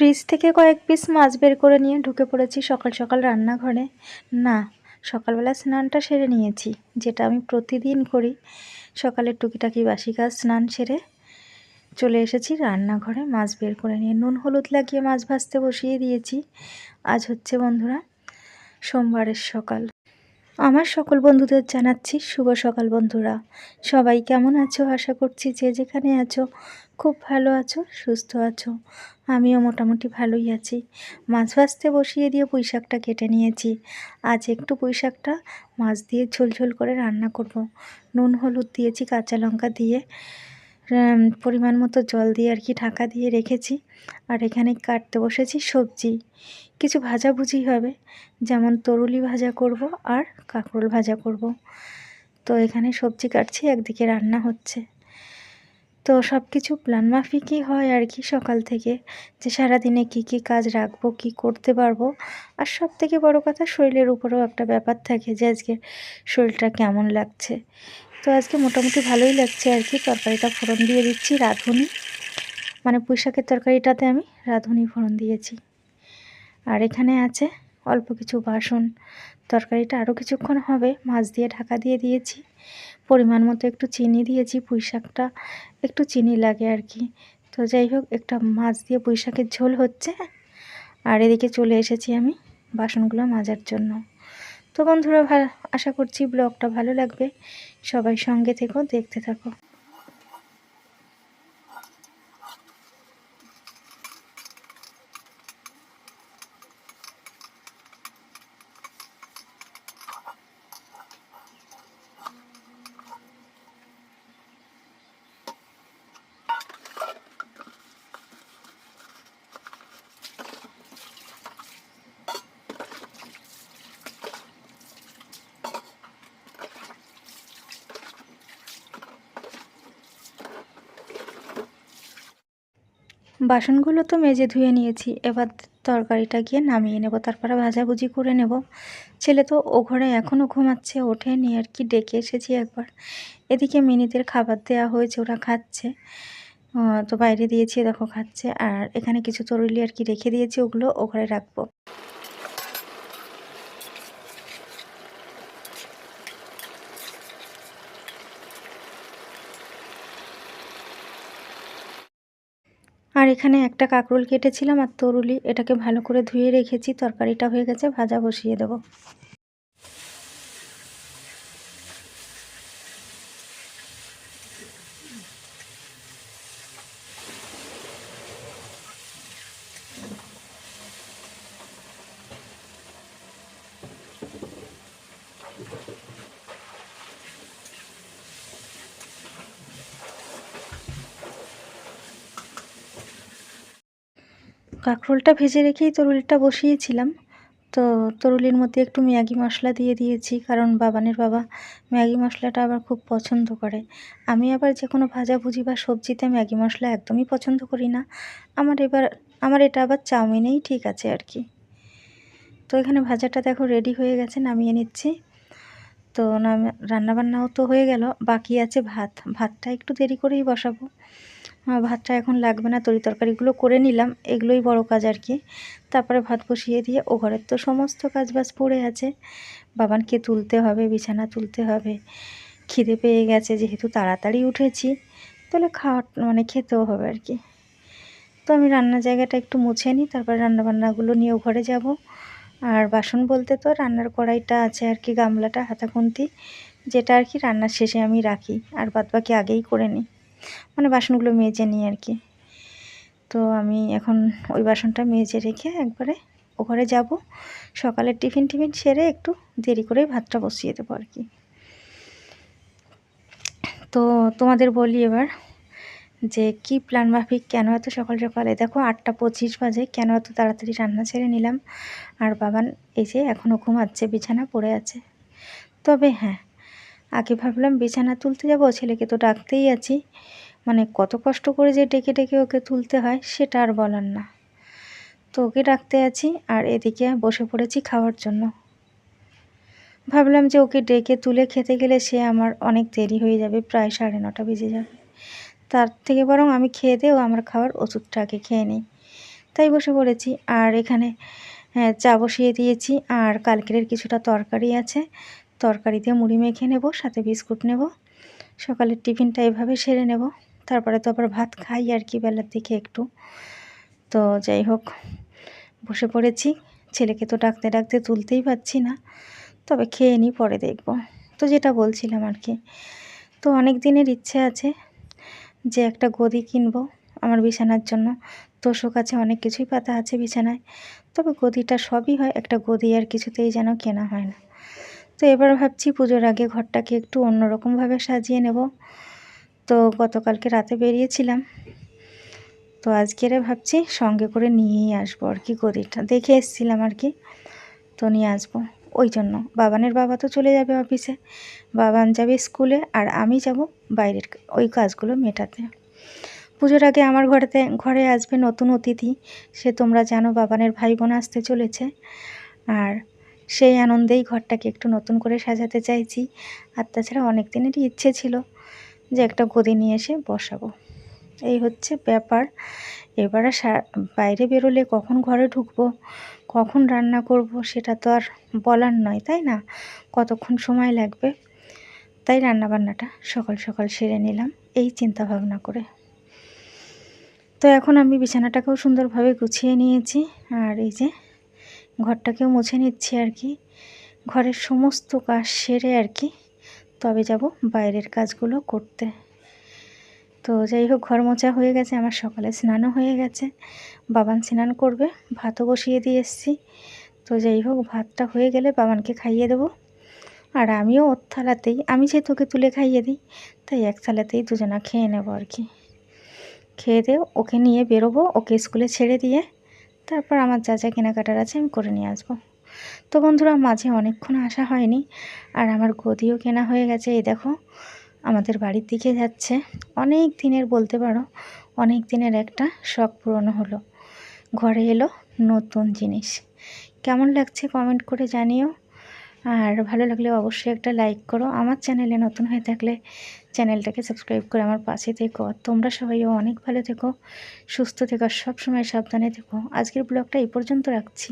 Fridge থেকে কয়েক piece মাছ বের করে নিয়ে ঢুকে পড়েছি সকাল সকাল রান্নাঘরে। না, সকালবেলা স্নানটা সেরে নিয়েছি, যেটা আমি প্রতিদিন করি। সকালের টুকিটাকি বাসি কাজ স্নান সেরে চলে এসেছি রান্নাঘরে, মাছ বের করে নিয়ে। নুন, হলুদ লাগিয়ে মাছ ভাজতে বসিয়ে দিয়েছি। আজ হচ্ছে বন্ধুরা সোমবারের সকাল। আমার সকল বন্ধুদের জানাচ্ছি শুভ সকাল বন্ধুরা। সবাই কেমন আছো? আশা করছি যে যেখানে আছো খুব ভালো আছো, সুস্থ আছো? আমিও মোটামুটি ভালোই আছি। মাছ ভাজতে বসিয়ে দিয়ে পুঁই শাকটা কেটে নিয়েছি। আজ একটু পুঁই শাকটা মাছ দিয়ে ঝোল ঝোল করে রান্না করব। নুন, হলুদ দিয়েছি, কাঁচা লঙ্কা দিয়ে পরিমাণ মতো জল দিয়ে আর কি ঢাকা দিয়ে রেখেছি। আর এখানে কাটতে বসেছি সবজি। কিছু ভাজাভুজি হবে, যেমন তরুলি ভাজা করব আর কাঁকরোল ভাজা করব। তো এখানে সবজি কাটছি, একদিকে রান্না হচ্ছে। তো সব কিছু প্ল্যান মাফিকই হয় আর কি সকাল থেকে যে সারাদিনে কি কি কাজ রাখব, কি করতে পারব। আর সব থেকে বড় কথা শরীরের উপরেও একটা ব্যাপার থাকে যে আজকে শরীরটা কেমন লাগছে। তো আজকে মোটামুটি ভালোই লাগছে আর কি, তরকারিটা ফোড়ন দিয়ে দিচ্ছি, রাঁধুনি। মানে পুঁই শাকের তরকারিটাতে আমি রাঁধুনি ফোড়ন দিয়েছি। আর এখানে আছে অল্প কিছু বাসন, তরকারিটা আরও কিছুক্ষণ হবে, মাছ দিয়ে ঢাকা দিয়ে দিয়েছি। পরিমাণ মতো একটু চিনি দিয়েছি, পুঁই শাকটা একটু চিনি লাগে আর কি। তো যাই হোক, একটা মাছ দিয়ে পুঁই শাকের ঝোল হচ্ছে। আর এদিকে চলে এসেছি আমি বাসনগুলো মাজার জন্য। তো বন্ধুরা আশা করছি ব্লগটা ভালো লাগবে। সবাই সঙ্গে থেকো, দেখতে থাকো। বাসনগুলো তো মেজে ধুয়ে নিয়েছি, এবার তরকারিটা গিয়ে নামিয়ে নেব, তারপরে ভাজাভুজি করে নেব। ছেলে তো ও ঘরে এখনও ঘুমাচ্ছে, ওঠে নিয়ে আর কি, ডেকে এসেছি একবার। এদিকে মিনিদের খাবার দেয়া হয়েছে, ওরা খাচ্ছে। তো বাইরে দিয়েছি, দেখো খাচ্ছে। আর এখানে কিছু তরুলি আর কি রেখে দিয়েছি, ওগুলো ও ঘরে রাখব। আর এখানে একটা কাঁকরোল কেটেছিলাম আর তরুলি এটাকে ভালো করে ধুয়ে রেখেছি, তরকারিটা হয়ে গেছে, ভাজা বসিয়ে দেবো। কাঁকরোলটা ভেজে রেখেই তরুলিটা বসিয়েছিলাম। তো তরুলির মধ্যে একটু ম্যাগি মশলা দিয়ে দিয়েছি, কারণ বাবানের বাবা ম্যাগি মশলাটা আবার খুব পছন্দ করে। আমি আবার যে কোনো ভাজাভুজি বা সবজিতে ম্যাগি মশলা একদমই পছন্দ করি না। আমার এবার, আমার এটা আবার চাউমিনেই ঠিক আছে আর কি। তো এখানে ভাজাটা দেখো রেডি হয়ে গেছে, নামিয়ে নিচ্ছি। তো রান্নাবান্নাও তো হয়ে গেল, বাকি আছে ভাত। ভাতটা একটু দেরি করেই বসাবো। আহ, ভাতটা এখন লাগবে না তরি তরকারিগুলো করে নিলাম এগুলোই বড় কাজ আর কি। তারপরে ভাত বসিয়ে দিয়ে ও ঘরের তো সমস্ত কাজ বাজ পড়ে আছে। বাবানকে তুলতে হবে বিছানা তুলতে হবে। খিদে পেয়ে গেছে যেহেতু তাড়াতাড়ি উঠেছি তাহলে খাওয়া মানে খেতেও হবে আর কি। তো আমি রান্নার জায়গাটা একটু মুছে নিই তারপর রান্নাবান্নাগুলো নিয়ে ঘরে যাব। আর বাসন বলতে তো রান্নার কড়াইটা আছে আর কি গামলাটা হাতাখুন্তি যেটা আর কি রান্নার শেষে আমি রাখি আর বাদবাকি আগেই করে নিই। মানে বাসনগুলো মেজে নিই আর কি। তো আমি এখন ওই বাসনটা মেজে রেখে একবারে ও ঘরে যাব। সকালের টিফিন টিফিন সেরে একটু দেরি করেই ভাতটা বসিয়ে দেবো আর কি। তো তোমাদের বলি এবার যে কি প্ল্যান মাফিক, কেন এত সকাল সকালে? দেখো আটটা পঁচিশ বাজে, কেন এত তাড়াতাড়ি রান্না ছেড়ে নিলাম? আর বাবান এই যে এখনও ঘুমাচ্ছে, বিছানা পড়ে আছে। তবে হ্যাঁ আগে ভাবলাম বিছানা তুলতে যাব, ছেলেকে তো ডাকতেই আছি। মানে কত কষ্ট করে যে ডেকে ডেকে ওকে তুলতে হয়, সেটা আর বলার না। তো ওকে ডাকতে আছি আর এদিকে বসে পড়েছি খাওয়ার জন্য। ভাবলাম যে ওকে ডেকে তুলে খেতে গেলে সে আমার অনেক দেরি হয়ে যাবে, প্রায় সাড়ে নটা বেজে যাবে। তার থেকে বরং আমি খেয়ে দেও আমার খাওয়ার ওষুধটা আগে খেয়ে নিই। তাই বসে পড়েছি আর এখানে হ্যাঁ চা বসিয়ে দিয়েছি আর কালকের কিছুটা তরকারি আছে। তরকারি দিয়ে মুড়ি মেখে নেব, সাথে বিস্কুট নেব। সকালের টিফিনটা এভাবে সেরে নেব। তারপরে তো আবার ভাত খাই আর কি বেলার দিকে একটু। তো যাই হোক, বসে পড়েছি। ছেলেকে তো ডাকতে ডাকতে তুলতেই পারছি না। তবে খেয়ে নিই, পরে দেখব। তো যেটা বলছিলাম আর কি, তো অনেক দিনের ইচ্ছে আছে যে একটা গদি কিনব আমার বিছানার জন্য। তোষক আছে, অনেক কিছুই পাতা আছে বিছানায়। তবে গদিটা সবই হয়, একটা গদি আর কিছুতেই যেন কেনা হয় না। তো এবার ভাবছি পুজোর আগে ঘরটাকে একটু অন্যরকমভাবে সাজিয়ে নেব। তো গতকালকে রাতে বেরিয়েছিলাম। তো আজকেরে ভাবছি সঙ্গে করে নিয়েই আসব আর কি গদিটা দেখে এসছিলাম আর কি। তো নিয়ে আসব। ওই জন্য। বাবানের বাবা তো চলে যাবে অফিসে। বাবান যাবে স্কুলে আর আমি যাব বাইরের ওই কাজগুলো মেটাতে। পুজোর আগে আমার ঘরেতে, ঘরে আসবে নতুন অতিথি। সে তোমরা জানো বাবানের ভাই বোন আসতে চলেছে। আর সেই আনন্দেই ঘরটাকে একটু নতুন করে সাজাতে চাইছি। আর তাছাড়া অনেক দিনেরই ইচ্ছে ছিল যে একটা গদি নিয়ে এসে বসাবো। এই হচ্ছে ব্যাপার। এবারে বাইরে বেরোলে কখন ঘরে ঢুকবো, কখন রান্না করব সেটা তো আর বলার নয়, তাই না? কতক্ষণ সময় লাগবে? তাই রান্নাবান্নাটা সকাল সকাল সেরে নিলাম, এই চিন্তা ভাবনা করে। তো এখন আমি বিছানাটাকেও সুন্দরভাবে গুছিয়ে নিয়েছি। আর এই যে ঘরটাকেও মুছে নিচ্ছি আর কি। ঘরের সমস্ত কাজ সেরে আর কি। তবে যাব বাইরের কাজগুলো করতে। তো যাই হোক, ঘর মোচা হয়ে গেছে, আমার সকালে স্নানও হয়ে গেছে। বাবান স্নান করবে, ভাতও বসিয়ে দিয়ে এসছি। তো যাই হোক, ভাতটা হয়ে গেলে বাবানকে খাইয়ে দেবো। আর আমিও ওর থালাতেই, আমি যে তোকে তুলে খাইয়ে দিই, তাই এক থালাতেই দুজনা খেয়ে নেব আর কি। খেয়ে দিয়ে ওকে নিয়ে বেরোবো, ওকে স্কুলে ছেড়ে দিয়ে তারপর আমার যা যা কেনাকাটার আছে আমি করে নিয়ে আসব। তো বন্ধুরা, মাঝে অনেকক্ষণ আসা হয়নি আর আমার গদিও কেনা হয়ে গেছে। এই দেখো, আমাদের বাড়ির দিকে যাচ্ছে। অনেক দিনের বলতে পারো, অনেক দিনের একটা শখ পূরণ হলো। ঘরে এলো নতুন জিনিস। কেমন লাগছে কমেন্ট করে জানিও। আর ভালো লাগলে অবশ্যই একটা লাইক করো। আমার চ্যানেলে নতুন হয়ে থাকলে চ্যানেলটাকে সাবস্ক্রাইব করে আমার পাশে থেকো। তোমরা সবাইও অনেক ভালো থেকো, সুস্থ থেকো, সবসময় সাবধানে থেকো। আজকের ব্লগটা এই পর্যন্ত রাখছি।